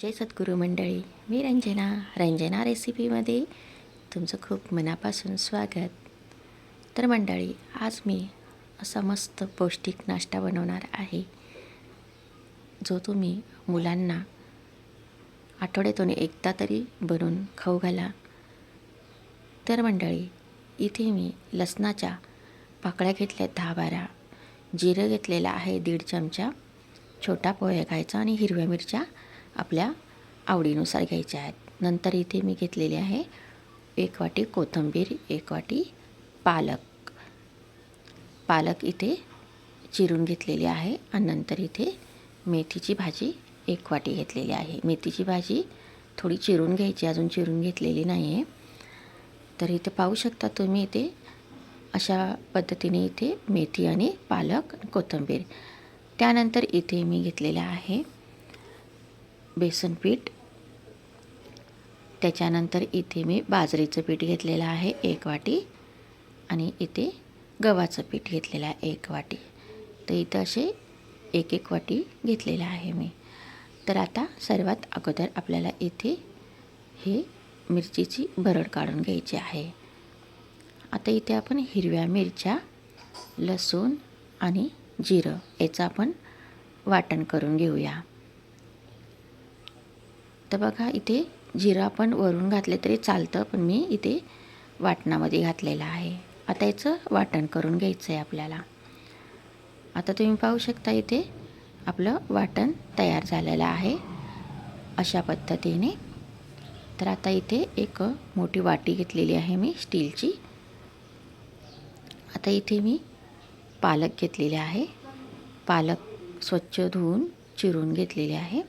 जय सद्गुरू मंडळी मी रंजना. रंजना रेसिपीमध्ये तुमचं खूप मनापासून स्वागत. तर मंडळी आज मी असा मस्त पौष्टिक नाश्ता बनवणार आहे जो तुम्ही मुलांना आठवड्यातून एकदा तरी बनवून खाऊ घाला. तर मंडळी इथे मी लसणाच्या पाकळ्या घेतल्या दहा बारा जिरं घेतलेलं आहे दीड चमचा छोटा पोहे घ्यायचा आणि हिरव्या मिरच्या आपल्या आवडीनुसार घ्यायच्या आहेत. नंतर इथे मी घेतलेली आहे एक वाटी कोथिंबीर एक वाटी पालक. पालक इथे चिरून घेतलेली आहे आणि नंतर इथे मेथीची भाजी एक वाटी घेतलेली आहे. मेथीची भाजी थोडी चिरून घ्यायची अजून चिरून घेतलेली नाही आहे तर इथे पाहू शकता तुम्ही इथे अशा पद्धतीने इथे मेथी आणि पालक कोथिंबीर. त्यानंतर इथे मी घेतलेलं आहे बेसन पीठ. त्याच्यानंतर इथे मी बाजरीचं पीठ घेतलेलं आहे एक वाटी आणि इथे गव्हाचं पीठ घेतलेलं आहे एक वाटी. तर इथं असे एक एक वाटी घेतलेलं आहे मी. तर आता सर्वात अगोदर आपल्याला इथे हे मिरचीची भरड काढून घ्यायची आहे. आता इथे आपण हिरव्या मिरच्या लसूण आणि जिरं याचं आपण वाटण करून घेऊया. तर बघा इथे जिरं आपण वरून घातले तरी चालतं पण मी इथे वाटणामध्ये घातलेलं आहे. आता याचं वाटण करून घ्यायचं आहे आपल्याला. आता तुम्ही पाहू शकता इथे आपलं वाटण तयार झालेलं आहे अशा पद्धतीने. तर आता इथे एक मोठी वाटी घेतलेली आहे मी स्टीलची. आता इथे मी पालक घेतलेले आहे. पालक स्वच्छ धुवून चिरून घेतलेले आहे.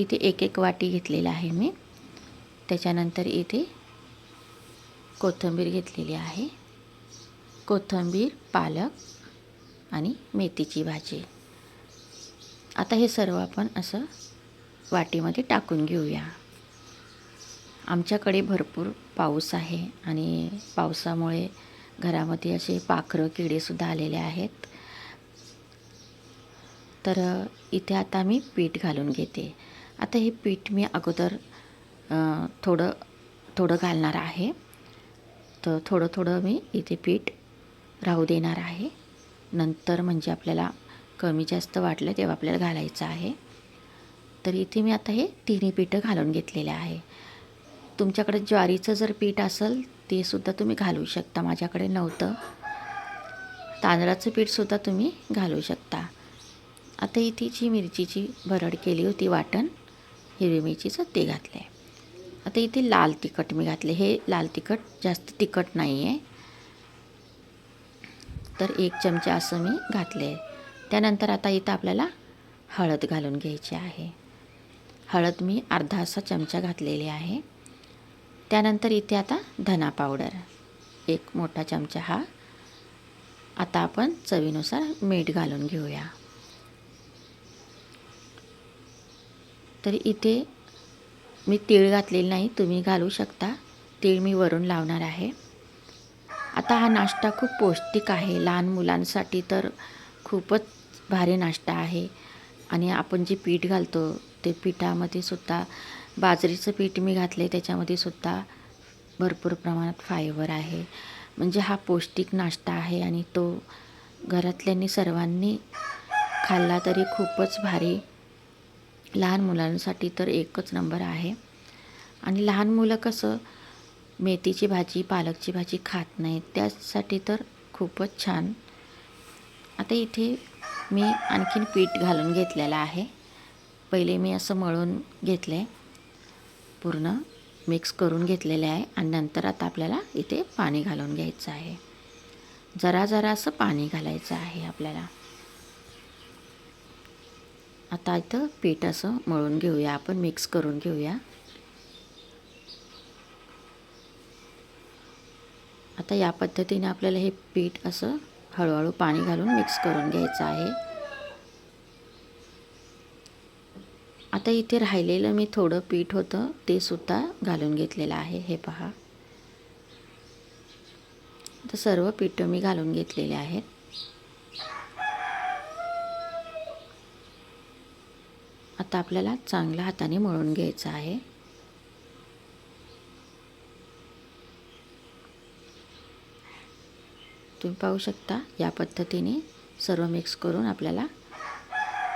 इथे एक एक वाटी घेतलेला आहे मी. त्याच्यानंतर इथे कोथिंबीर घेतलेली आहे. कोथिंबीर पालक आणि मेथीची भाजी. आता हे सर्व आपण असं वाटीमध्ये टाकून घेऊया. आमच्याकडे भरपूर पाऊस आहे आणि पावसामुळे घरामध्ये असे पाखरं किडेसुद्धा आलेले आहेत. तर इथे आता मी पीठ घालून घेते. आता हे पीठ मी अगोदर थोडं थोडं घालणार आहे. तर थोडं थोडं मी इथे पीठ राहू देणार आहे. नंतर म्हणजे आपल्याला कमी जास्त वाटलं तेव्हा आपल्याला घालायचं आहे. तर इथे मी आता हे तिन्ही पीठं घालून घेतलेले आहे. तुमच्याकडे ज्वारीचं जर पीठ असेल ते सुद्धा तुम्ही घालू शकता. माझ्याकडे नव्हतं. तांदळाचं पीठसुद्धा तुम्ही घालू शकता. आता इथे जी मिरचीची भरड केली होती वाटण हिरवी मिरचीचं ते घातलं. आहे आता इथे लाल तिखट मी घातले. हे लाल तिखट जास्त तिखट नाही आहे तर एक चमचा असं मी घातले. आहे त्यानंतर आता इथं आपल्याला हळद घालून घ्यायची आहे. हळद मी अर्धा असा चमचा घातलेली आहे. त्यानंतर इथे आता धना पावडर. एक मोठा चमचा हा. आता आपण चवीनुसार मीठ घालून घेऊया. तर इथे मी तीळ घातलेलं नाही तुम्ही घालू शकता. तीळ मी वरून लावणार आहे. आता हा नाश्ता खूप पौष्टिक आहे. लहान मुलांसाठी तर खूपच भारी नाश्ता आहे. आणि आपण जे पीठ घालतो ते पिठामध्ये सुद्धा बाजरीचं पीठ मी घातले त्याच्यामध्ये सुद्धा भरपूर प्रमाणात फायबर आहे. म्हणजे हा पौष्टिक नाश्ता आहे आणि तो घरातल्यांनी सर्वांनी खाल्ला तरी खूपच भारी लहान मुलांसाठी तर एकच नंबर आहे. आणि लहान मुलं कसं मेथीची भाजी पालकची भाजी खात नाहीत. त्यासाठी तर खूपच छान. आता इथे मी आणखीन पीठ घालून घेतलेलं आहे. पहिले मी असं मळून घेतलं. आहे पूर्ण मिक्स करून घेतलेले आहे. आणि नंतर आता आपल्याला इथे पाणी घालून घ्यायचं आहे. जरा जरा असं पाणी घालायचं आहे आपल्याला. आता इथं पीठ असं मळून घेऊया. आपण मिक्स करून घेऊया. आता या पद्धतीने आपल्याला हे पीठ असं हळूहळू पाणी घालून मिक्स करून घ्यायचं आहे. आता इथे राहिलेलं मी थोडं पीठ होतं ते सुद्धा घालून घेतलेलं आहे. हे पहा. तर सर्व पीठ मी घालून घेतलेले आहेत. आता आपल्याला चांगल्या हाताने मळून घ्यायचं आहे. तुम्ही पाहू शकता या पद्धतीने सर्व मिक्स करून आपल्याला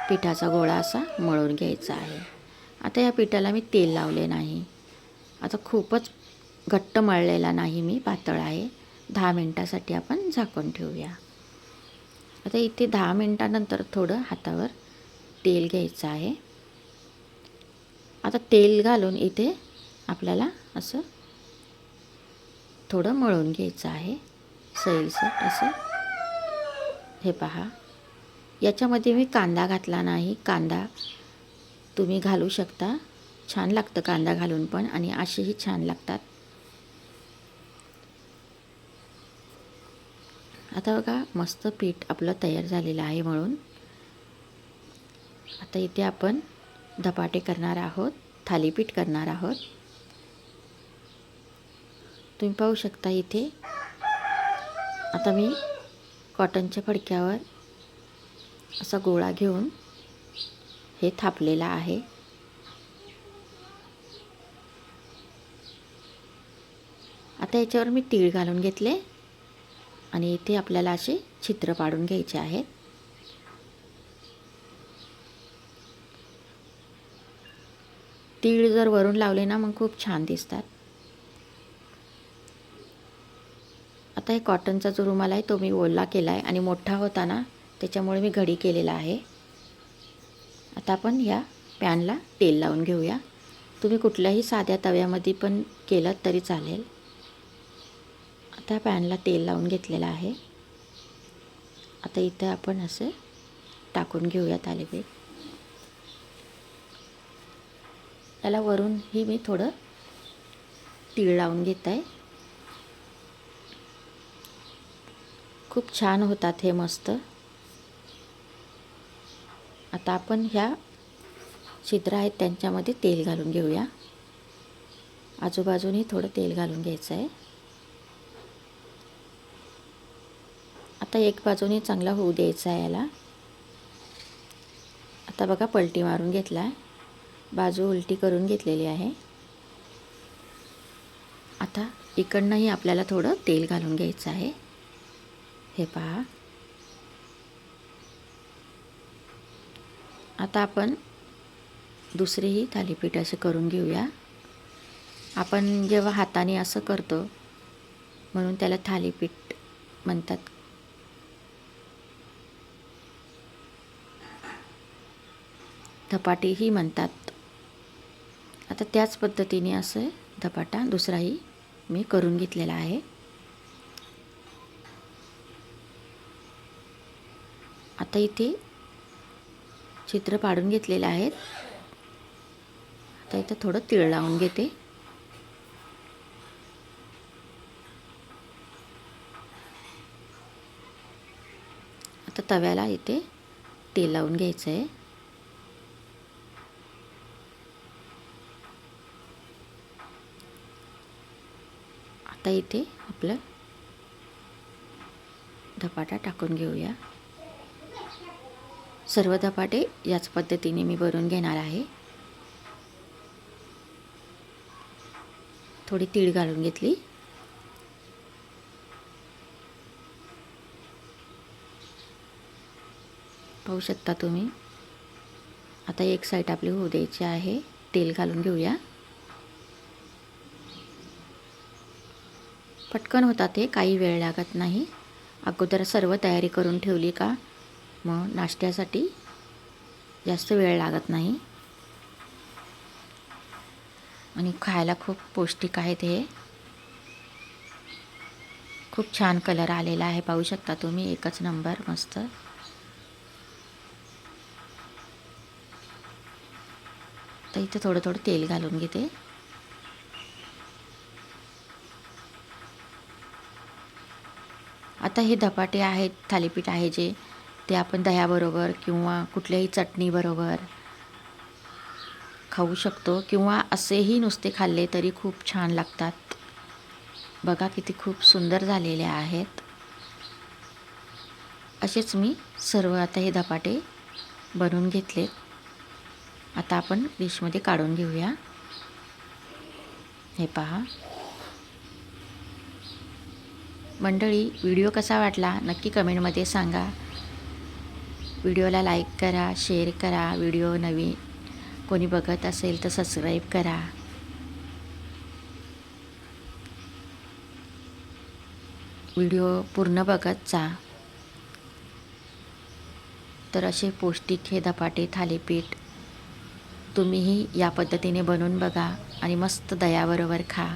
पिठाचा गोळा असा मळून घ्यायचा आहे. आता या पिठाला मी तेल लावले नाही. आता खूपच घट्ट मळलेला नाही मी पातळ आहे. दहा मिनटासाठी आपण झाकून ठेवूया. आता इथे दहा मिनटानंतर थोडं हातावर तेल घ्यायचं आहे. आता तेल घालून इथे आपल्याला असं थोडं मळून घ्यायचं आहे. सैलसट असं. हे पहा. याच्यामध्ये मी कांदा घातला नाही. कांदा तुम्ही घालू शकता. छान लागतं कांदा घालून पण आणि असेही छान लागतात. आता बघा मस्त पीठ आपलं तयार झालेलं आहे म्हणून. आता इथे आपण धपाटे करणार आहोत थालीपीठ करणार आहोत. तुम्ही पाहू शकता इथे आता मी कॉटनच्या फडक्यावर असा गोळा घेऊन हे थापलेला आहे. आता याच्यावर मी तीळ घालून घेतले आणि इथे आपल्याला असे चित्र पाडून घ्यायचे आहेत. तीळ जर वरून लावले ना मग खूप छान दिसतात. आता हे कॉटनचा जो रुमाल आहे तो मी ओला केला आहे आणि मोठा होता ना त्याच्यामुळे मी घडी केलेला आहे. आता आपण या पॅनला तेल लावून घेऊया. तुम्ही कुठल्याही साध्या तव्यामध्ये पण केलं तरी चालेल. आता पॅनला तेल लावून घेतलेलं आहे. आता इथं आपण असे टाकून घेऊया थालीपीठ याला वरूनही मी थोडं तीळ लावून घेत आहे खूप छान होतात हे मस्त. आता आपण ह्या छिद्र आहेत त्यांच्यामध्ये तेल घालून घेऊया. आजूबाजूनही थोडं तेल घालून घ्यायचं आहे आता एक बाजूने चांगला होऊ द्यायचा आहे याला. आता बघा पलटी मारून घेतला आहे बाजू उलटी करून घेतलेली आहे. आता इकडनंही आपल्याला थोडं तेल घालून घ्यायचं आहे. हे पहा. आता आपण दुसरीही थालीपीठ असे करून घेऊया. आपण जेव्हा हाताने असं करतो म्हणून त्याला थालीपीठ म्हणतात. धपाटीही म्हणतात. आता त्याच पद्धतीने असं धपाटा दुसराही मी करून घेतलेला आहे. आता इथे चित्र पाडून घेतलेले आहेत. आता इथं थोडं तीळ लावून घेते. आता तव्याला इथे तेल लावून घ्यायचं आहे आता इथे आपलं धपाटा टाकून घेऊया. सर्व धपाटे याच पद्धतीने मी भरून घेणार आहे. थोडी तीळ घालून घेतली. पाहू शकता तुम्ही. आता एक साईड आपली होऊ द्यायची आहे. तेल घालून घेऊया. पटकन होतात हे काही वेळ लागत नाही. अगोदर सर्व तयारी करून ठेवली का? मग नाश्त्यासाठी जास्त वेळ लागत नाही. आणि खायला खूप पौष्टिक आहेत हे. खूप छान कलर आलेला आहे पाहू शकता तुम्ही. एकच नंबर मस्त. तर इथं थोडं थोडं तेल घालून घेते. आता हे धपाटे आहेत थालीपीठ आहे जे ते आपण दह्याबरोबर किंवा कुठल्याही चटणीबरोबर खाऊ शकतो किंवा असेही नुसते खाल्ले तरी खूप छान लागतात. बघा किती खूप सुंदर झालेले आहेत. असेच मी सर्व आता हे धपाटे बनवून घेतलेत. आता आपण डिशमध्ये काढून घेऊया. हे पहा. मंडळी व्हिडिओ कसा वाटला नक्की कमेंटमध्ये सांगा. व्हिडिओला लाईक करा शेअर करा व्हिडिओ नवीन कोणी बघत असेल तर सबस्क्राईब करा. व्हिडिओ पूर्ण बघत जा. तर असे पौष्टिक हे धपाटे थालीपीठ तुम्हीही या पद्धतीने बनवून बघा आणि मस्त दयाबरोबर खा.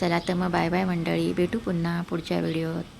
चला तर मग बाय बाय मंडळी. भेटू पुन्हा पुढच्या व्हिडिओत.